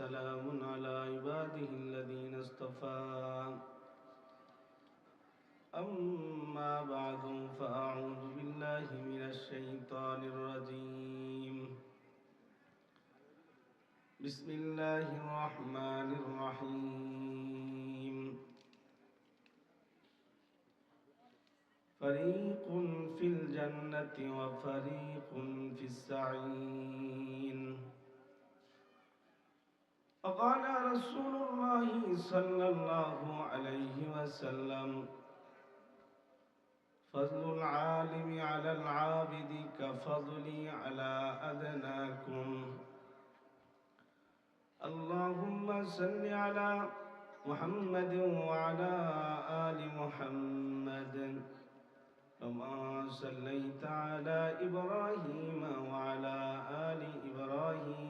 وسلام على عباده الذين اصطفى. أما بعد فأعوذ بالله من الشيطان الرجيم. بسم الله الرحمن الرحيم. فريق في الجنة وفريق في السعين وقال رسول الله صلى الله عليه وسلم فضل العالم على العابد كفضلي على أدناكم. اللهم صل على محمد وعلى آل محمد كما صليت على إبراهيم وعلى آل إبراهيم.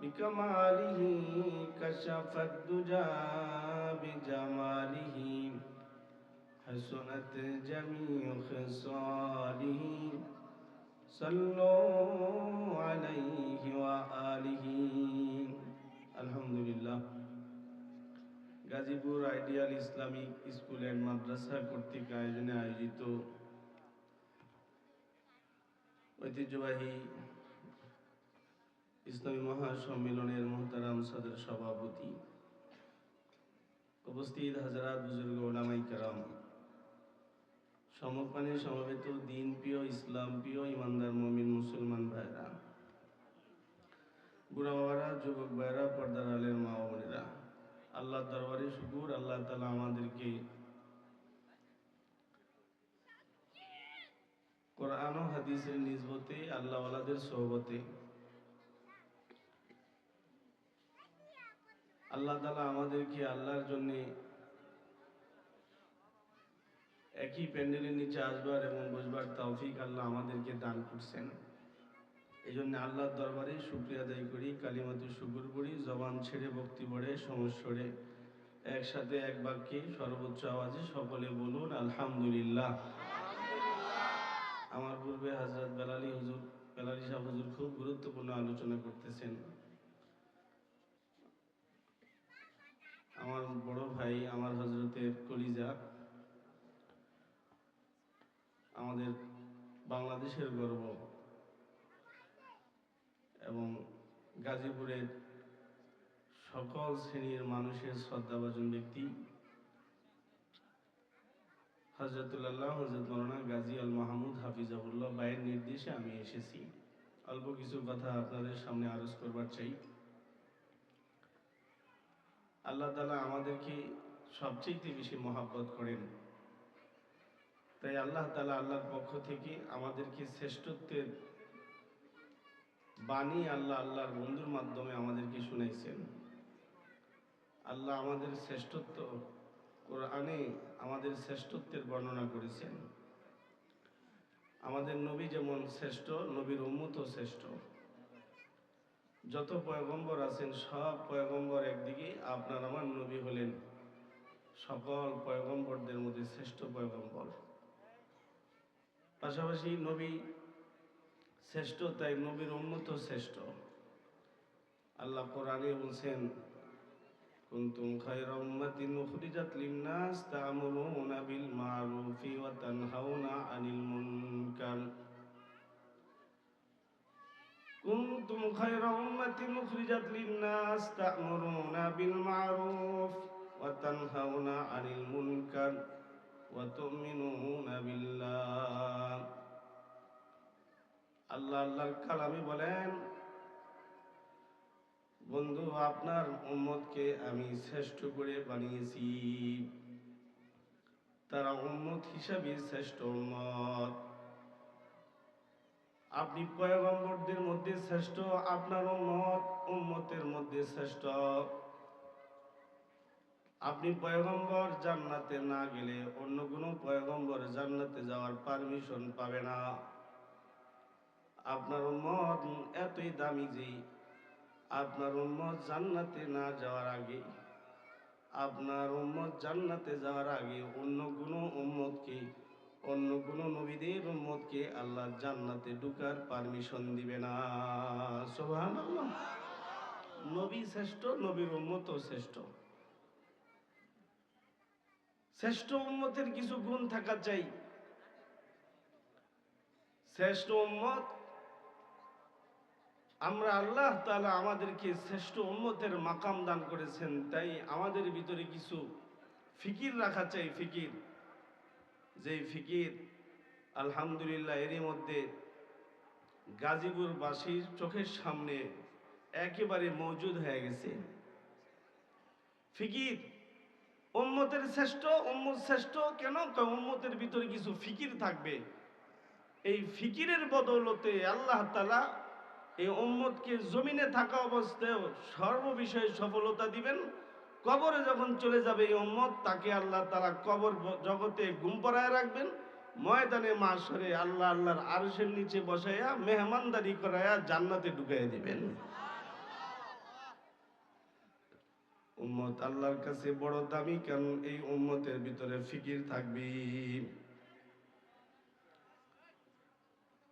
بكماله كشف الدجى بجماله حسنت جميع خصاله صلوا عليه وآله الحمد لله Gazipur ideal Islamic school and Madrasa কর্তৃক আয়োজনে আয়োজিত ঐতিহ্যবাহী ইসলামী মহাসম্মেলনের মোহতারাম সদর সভাপতি। উপস্থিত হাজারাত বুজুর্গ ওলামাই কারাম। সমপানে সমবেত দিন প্রিয় ইসলাম প্রিয় ইমানদার মমিন মুসলমান ভাইরা। বুড়া বাবারা, যুবক ভাইরা, পর্দার আলের মা বোনেরা আল্লাহ দরবারে শুকুর, আল্লাহ তালা আমাদেরকে কোরআন হাদিসের নিজবতে আল্লাহ ওয়ালাদের সোহবতে আল্লাহ তালা আমাদেরকে আল্লাহর জন্য একই প্যান্ডেলের নিচে আসবার এবং বসবার তৌফিক আল্লাহ আমাদেরকে দান করছেন। এই জন্য আল্লাহর দরবারে শুক্রিয়া আদায় করি কালিমাতে শুকুর করি, জবান ছেড়ে, ভক্তি পড়ে সমস্বরে একসাথে এক বাক্যে সর্বোচ্চ আওয়াজে সকলে বলুন, আলহামদুলিল্লাহ। আমার পূর্বে হাজরত বেলালি হুজুর, বেলালি শাহ হুজুর খুব গুরুত্বপূর্ণ আলোচনা করতেছেন। আমার বড় ভাই, আমার হজরতের কলিজা, আমাদের বাংলাদেশের গর্ব এবং গাজীপুরের সকল শ্রেণির মানুষের শ্রদ্ধাভাজন ব্যক্তি। হজরতুল্লাহ হজরত মৌলানা গাজী আল মাহমুদ হাফিজাহুল্লাহ বাইয়ের নির্দেশে আমি এসেছি। অল্প কিছু কথা আপনাদের সামনে আরজ করবার চাই। আল্লাহ তালা আমাদেরকে সবচেয়ে বেশি মহাব্বত করেন। তাই আল্লাহ তালা আল্লাহর পক্ষ থেকে আমাদেরকে শ্রেষ্ঠত্বের বাণী আল্লাহ আল্লাহর বন্ধুর মাধ্যমে আমাদেরকে শুনাইছেন। আল্লাহ আমাদের শ্রেষ্ঠত্ব কোরআনে আমাদের শ্রেষ্ঠত্বের বর্ণনা করেছেন। আমাদের নবী যেমন শ্রেষ্ঠ, নবীর উন্মত শ্রেষ্ঠ। যত পয়গম্বর আছেন, সব পয়গম্বর একদিকে, আপনার আমার নবী হলেন। সকল পয়গম্বরদের মধ্যে শ্রেষ্ঠ পয়গম্বর। পাশাপাশি নবী শ্রেষ্ঠ, তাই নবীর উন্নত শ্রেষ্ঠ। আল্লাহ কোরআনে বলছেন, কুনতুম খায়রা উম্মাতিন উখরিজাত লিন-নাস তা'মুরুনা বিল মা'রুফি ওয়া তানহাউনা আনিল মুনকার। উখরিজাত লিন-নাস তা'মুরুনা বিল মা'রুফ ওয়া তানহাউনা আনিল মুনকার ওয়া তু'মিনুনা বিল্লাহ। আল্লাহ আল্লাহর কালামে বলেন, বন্ধু, আপনার উম্মতকে আমি শ্রেষ্ঠ করে বানিয়েছি। তারা উম্মত হিসাবে শ্রেষ্ঠ উম্মত। আপনি পয়গম্বরদের মধ্যে শ্রেষ্ঠ, আপনার উম্মত উম্মতের মধ্যে শ্রেষ্ঠ। আপনি পয়গম্বর জান্নাতে না গেলে অন্য কোনো পয়গম্বর জান্নাতে যাওয়ার পারমিশন পাবে না। আপনার উম্মত এতই দামি যে আপনার উম্মত জান্নাতে না যাওয়ার আগে, আপনার উম্মত জান্নাতে যাওয়ার আগে অন্য কোনো উম্মতকে অন্য কোনো নবীদের উম্মতকে আল্লাহ জান্নাতে ঢুকার পারমিশন দিবে না। সুবহানাল্লাহ। নবী শ্রেষ্ঠ, নবীর উম্মতও শ্রেষ্ঠ। শ্রেষ্ঠ উম্মতের কিছু গুণ থাকা চাই। শ্রেষ্ঠ উম্মত, আমরা আল্লাহ তাআলা আমাদেরকে শ্রেষ্ঠ উম্মতের মাকাম দান করেছেন, তাই আমাদের ভিতরে কিছু ফিকির রাখা চাই, ফিকির। যে ফিকির, আলহামদুলিল্লাহ, এরই মধ্যে গাজীপুরবাসীর চোখের সামনে একেবারে মজুদ হয়ে গেছে। ফিকির, উম্মতের শ্রেষ্ঠ, উম্মত শ্রেষ্ঠ, কেন? উম্মতের ভিতরে কিছু ফিকির থাকবে। এই ফিকিরের বদৌলতে আল্লাহ তালা এই উম্মতকে জমিনে থাকা অবস্থায় সর্ববিষয়ে সফলতা দিবেন। কবরে যখন চলে যাবে এই উম্মত, তাকে আল্লাহ তারা কবর জগতে গুম পড়ায় রাখবেন। ময়দানে মাসরে আল্লাহ আল্লাহর আরশের নিচে বসাইয়া মেহমানদারি করাইয়া জান্নাতে ঢুকাইয়া দিবেন। উম্মত আল্লাহর কাছে বড় দামি, কারণ এই উম্মতের ভিতরে ফিকির থাকবে।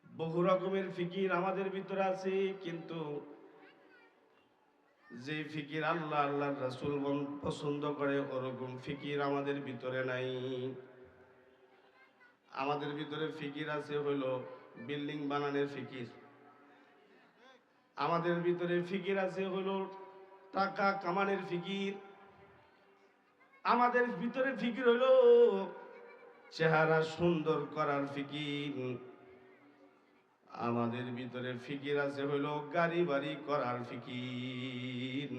বহু রকমের ফিকির আমাদের ভিতরে আছে, কিন্তু যে ফিকির আল্লাহ আল্লাহর রাসূল পছন্দ করে, ওরকম ফিকির আমাদের ভিতরে নাই। আমাদের ভিতরে ফিকির আছে হলো বিল্ডিং বানানোর ফিকির। আমাদের ভিতরে ফিকির আছে হলো টাকা কামানের ফিকির। আমাদের ভিতরে ফিকির হলো চেহারা সুন্দর করার ফিকির। আমাদের ভিতরে ফিকির আছে হলো গাড়ি বাড়ি করার ফিকির।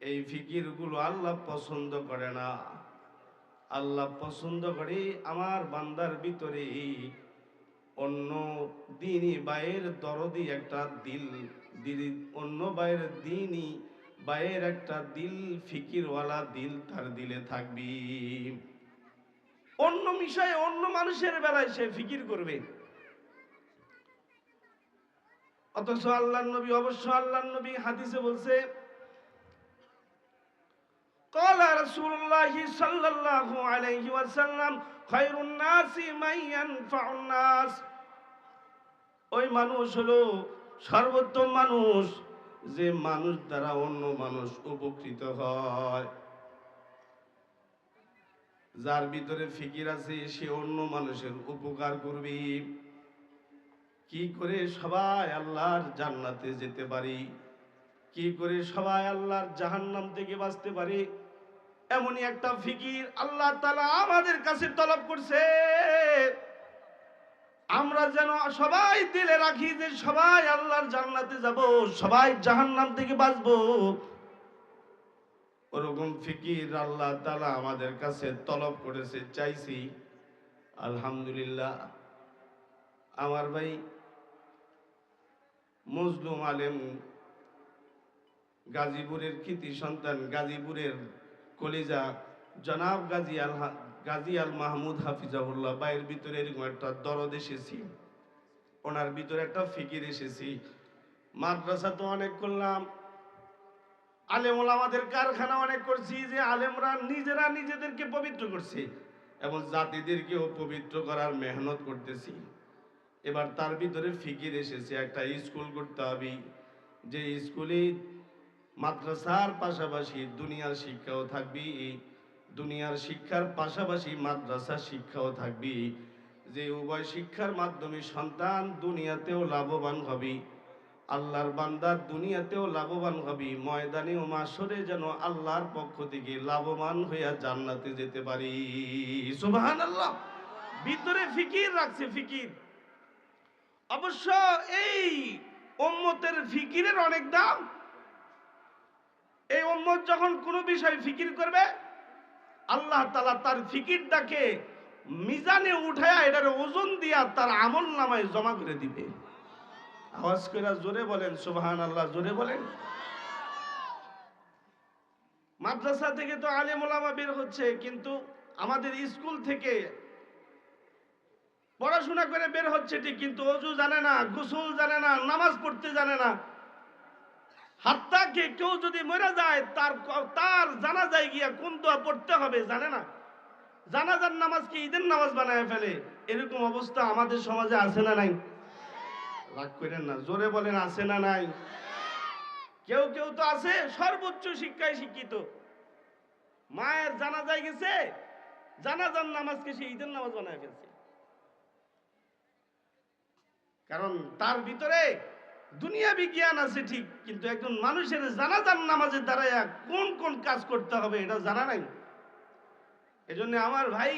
এই ফিকিরগুলো আল্লাহ পছন্দ করে না। আল্লাহ পছন্দ করে আমার বান্দার ভিতরে অন্য দিনই বায়ের দরদি একটা দিল দিল, অন্য বায়ের দিনই বায়ের একটা দিল, ফিকিরওয়ালা দিল তার দিলে থাকবি। অন্য বিষয়ে অন্য মানুষের বেলায় সে ফিকির করবে। অথচ আল্লাহ নবী অবশ্য আল্লাহ নবী হাদিসে বলছে قال رسول الله صلى الله عليه وسلم خير الناس من ينفع الناس ওই মানুষ হলো সর্বোত্তম মানুষ যে মানুষ দ্বারা অন্য মানুষ উপকৃত হয় যার ভিতরে ফিকির আছে সে অন্য মানুষের উপকার করবে কি করে সবাই আল্লাহর জান্নাতে যেতে পারি? কি করে সবাই আল্লাহর জাহান্নাম থেকে বাঁচতে পারি? এমনই একটা ফিকির আল্লাহ তালা আমাদের কাছে তলব করছে। আমরা যেন সবাই দিলে রাখি যে সবাই আল্লাহর জান্নাতে যাব, সবাই জাহান্নাম থেকে বাঁচবো। ওরকম ফিকির আল্লাহ তালা আমাদের কাছে তলব করেছে, চাইছি। আলহামদুলিল্লাহ। আমার ভাই মজলুম আলেম গাজীপুরের কৃতি সন্তান, গাজীপুরের কলিজা জনাব গাজী আল গাজী আল মাহমুদ হাফিজাহুল্লাহ বাইয়ের ভিতরে এরকম একটা দরদ এসেছি। ওনার ভিতরে একটা ফিকির এসেছি। মাদ্রাসা তো অনেক করলাম। আলেমুল আমাদের কারখানা অনেক করছি যে আলেমরা নিজেরা নিজেদেরকে পবিত্র করছে এবং জাতিদেরকেও পবিত্র করার মেহনত করতেছি। এবার তার ভিতরে ফিকির এসেছে, একটা স্কুল করতে হবে। যে স্কুলে মাদ্রাসার পাশাপাশি দুনিয়ার শিক্ষাও থাকবি দুনিয়ার শিক্ষার পাশাপাশি মাদ্রাসার শিক্ষাও থাকবি। যে উভয় শিক্ষার মাধ্যমে সন্তান দুনিয়াতেও লাভবান হবে, আল্লাহর বান্দার দুনিয়াতেও লাভবান হবে, ময়দানে ও মাসরে যেন আল্লাহর পক্ষ থেকে লাভবান হইয়া জান্নাতে যেতে পারি। সুবহানাল্লাহ! ভিতরে ফিকির রাখছে, ফিকির। অবশ্য এই উম্মতের ফিকিরের অনেক দাম। এই উম্মত যখন কোনো বিষয় ফিকির করবে, আল্লাহ তালা তার ফিকিরটাকে মিজানে উঠায়া এটার ওজন দিয়া তার আমল নামায় জমা করে দিবে। আওয়াজ করে জোরে বলেন সুবহান আল্লাহ জোরে বলেন। মাদ্রাসা থেকে তো আলেম ওলামা বের হচ্ছে, কিন্তু আমাদের স্কুল থেকে পড়াশোনা করে বের হচ্ছে ঠিক, কিন্তু অজু জানে না, গোসল জানে না, নামাজ পড়তে জানে না। হাত্তাকে কেউ যদি মরে যায়, তার তার জানা যায় গিয়া কোন দোয়া পড়তে হবে জানে না? জানাজার নামাজকে ঈদের নামাজ বানায় ফেলে? এরকম অবস্থা আমাদের সমাজে আছে না নাই? রাগ করেন না, জোরে বলেন আছে না নাই? কেউ কেউ তো আছে, সর্বোচ্চ শিক্ষায় শিক্ষিত। মায়ের জানা জানাজায় গেছে, জানাজার নামাজকে সে ঈদের নামাজ বানায় ফেলছে। কারণ তার ভিতরে দুনিয়া বিজ্ঞান আছে ঠিক, কিন্তু একজন মানুষের জানাজার নামাজের দ্বারাইয়া কোন কোন কাজ করতে হবে এটা জানা নাই। এজন্য আমার ভাই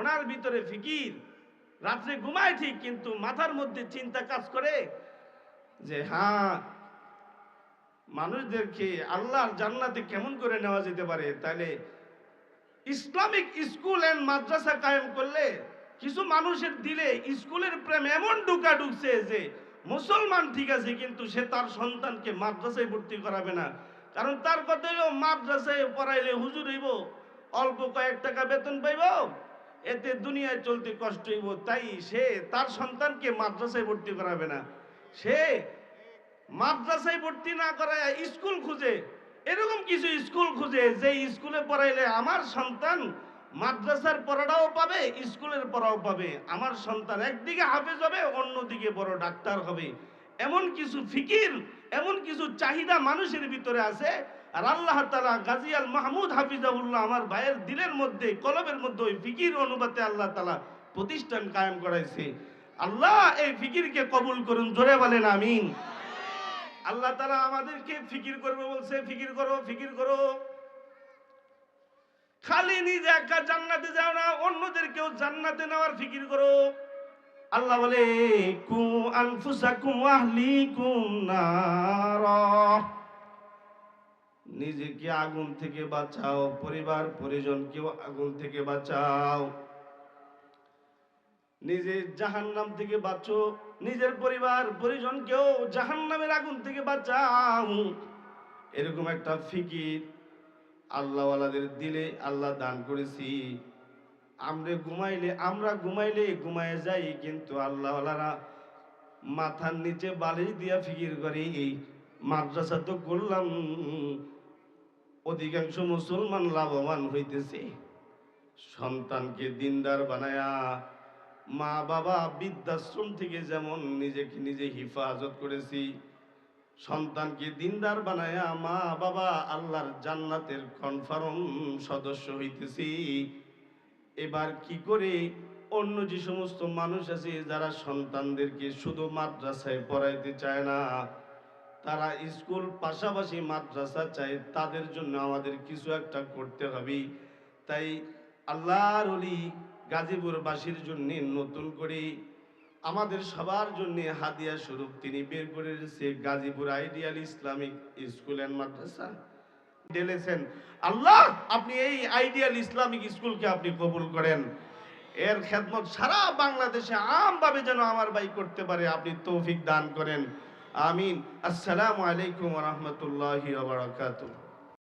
ওনার ভিতরে ফিকির, রাত্রে ঘুমায় ঠিক, কিন্তু মাথার মধ্যে চিন্তা কাজ করে যে হ্যাঁ মানুষদেরকে আল্লাহর জান্নাতে কেমন করে নেওয়া যেতে পারে? তাহলে ইসলামিক স্কুল এন্ড মাদ্রাসা কায়েম করলে কিছু মানুষের দিলে স্কুলের প্রেম এমন ঢুকা ঢুকছে যে মুসলমান ঠিক আছে, কিন্তু সে তার সন্তানকে মাদ্রাসায় ভর্তি করাবে না। কারণ তার কথা মাদ্রাসায় পড়াইলে হুজুর হইব, অল্প কয়েক টাকা বেতন পাইব, এতে দুনিয়ায় চলতে কষ্ট হইব, তাই সে তার সন্তানকে মাদ্রাসায় ভর্তি করাবে না। সে মাদ্রাসায় ভর্তি না করায় স্কুল খুঁজে, এরকম কিছু স্কুল খুঁজে, যে স্কুলে পড়াইলে আমার সন্তান মাদ্রাসার পড়াটাও পাবে, স্কুলের পড়াও পাবে। আমার সন্তান একদিকে হাফেজ হবে, অন্যদিকে বড় ডাক্তার হবে। এমন কিছু ফিকির, এমন কিছু চাহিদা মানুষের ভিতরে আছে। আর আল্লাহ তালা গাজী আল মাহমুদ হাফিজাউল্লাহ আমার ভাইয়ের দিলের মধ্যে, কলবের মধ্যে ওই ফিকির অনুপাতে আল্লাহ তালা প্রতিষ্ঠান কায়েম করাইছে। আল্লাহ এই ফিকিরকে কবুল করুন, জোরে বলেন আমিন। আল্লাহ তারা আমাদেরকে ফিকির করবে বলছে, ফিকির করো ফিকির করো। খালি নিজে একা জান্নাতে যাও না, অন্যদেরকেও জান্নাতে নেওয়ার ফিকির করো। আল্লাহ বলে কু আনফুসাকুম আহলিকুম নারা। নিজেকে আগুন থেকে বাঁচাও, পরিবার, পরিজনকেও আগুন থেকে বাঁচাও। নিজে জাহান্নাম থেকে বাঁচো, নিজের পরিবার, পরিজনকেও জাহান্নামের আগুন থেকে বাঁচাও। এরকম একটা ফিকির আল্লাহওয়ালাদের দিলে আল্লাহ দান করেছি। আমরা ঘুমাইলে আমরা ঘুমাইলে ঘুমায় যাই, কিন্তু আল্লাহওয়ালারা মাথার নিচে বালিশ দিয়া ফিকির করে, এই মাদ্রাসা তো করলাম, অধিকাংশ মুসলমান লাভবান হইতেছে। সন্তানকে দিনদার বানায়া মা বাবা বৃদ্ধাশ্রম থেকে যেমন নিজেকে নিজে হিফাজত করেছি সন্তানকে দিনদার বানায়া মা বাবা আল্লাহর জান্নাতের কনফার্ম সদস্য হইতেছি। এবার কি করে? অন্য যে সমস্ত মানুষ আছে, যারা সন্তানদেরকে শুধু মাদ্রাসায় পড়াইতে চায় না, তারা স্কুল পাশাপাশি মাদ্রাসা চায়, তাদের জন্য আমাদের কিছু একটা করতে হবে। তাই আল্লাহর অলি গাজীপুরবাসীর জন্য নতুন করে আমাদের সবার জন্য হাদিয়া স্বরূপ। তিনি বের করে রেখেছে Gazipur ideal Islamic school and মাদ্রাসা। ঢেলেছেন আল্লাহ, আপনি এই আইডিয়াল ইসলামিক স্কুলকে আপনি কবুল করেন। এর খেদমত সারা বাংলাদেশে আমভাবে যেন আমার ভাই করতে পারে, আপনি তৌফিক দান করেন। আমিন। আসসালামু আলাইকুম রহমতুল্লাহ বারাকাতুহ।